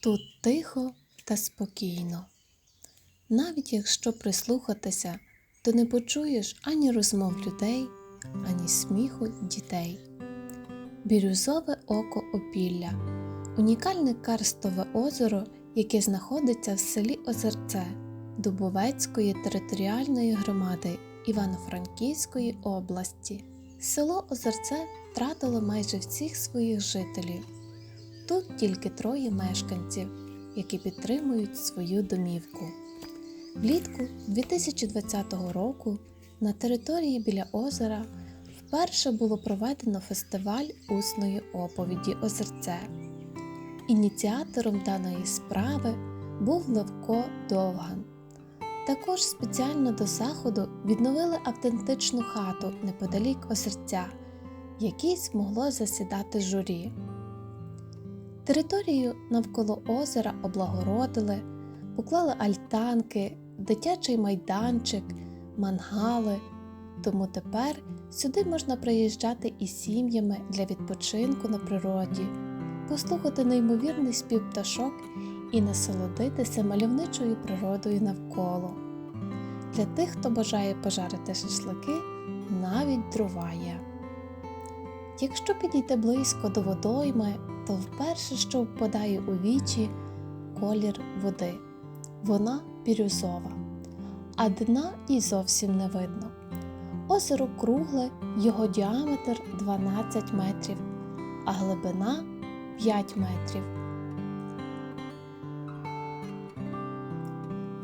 Тут тихо та спокійно. Навіть якщо прислухатися, то не почуєш ані розмов людей, ані сміху дітей. Бірюзове око опілля унікальне карстове озеро, яке знаходиться в селі Озерце Дубовецької територіальної громади Івано-Франківської області. Село Озерце втратило майже всіх своїх жителів. Тут тільки троє мешканців, які підтримують свою домівку. Влітку 2020 року на території біля озера вперше було проведено фестиваль усної оповіді Озерце. Ініціатором даної справи був Левко Довган. Також спеціально до заходу відновили автентичну хату неподалік озерця, якій змогло засідати журі. Територію навколо озера облагородили, поклали альтанки, дитячий майданчик, мангали. Тому тепер сюди можна приїжджати із сім'ями для відпочинку на природі, послухати неймовірний спів пташок і насолодитися мальовничою природою навколо. Для тих, хто бажає пожарити шашлики, навіть дрова є. Якщо підійти близько до водойми, то вперше, що впадає у вічі, колір води. Вона бірюзова, а дна і зовсім не видно. Озеро кругле, його діаметр 12 метрів, а глибина 5 метрів.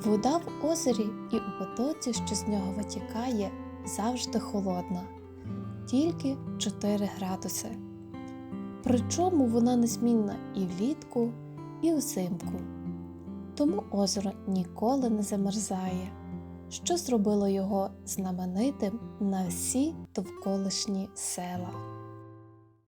Вода в озері і у потоці, що з нього витікає, завжди холодна, тільки 4 градуси. Причому вона незмінна і влітку, і взимку. Тому озеро ніколи не замерзає, що зробило його знаменитим на всі довколишні села.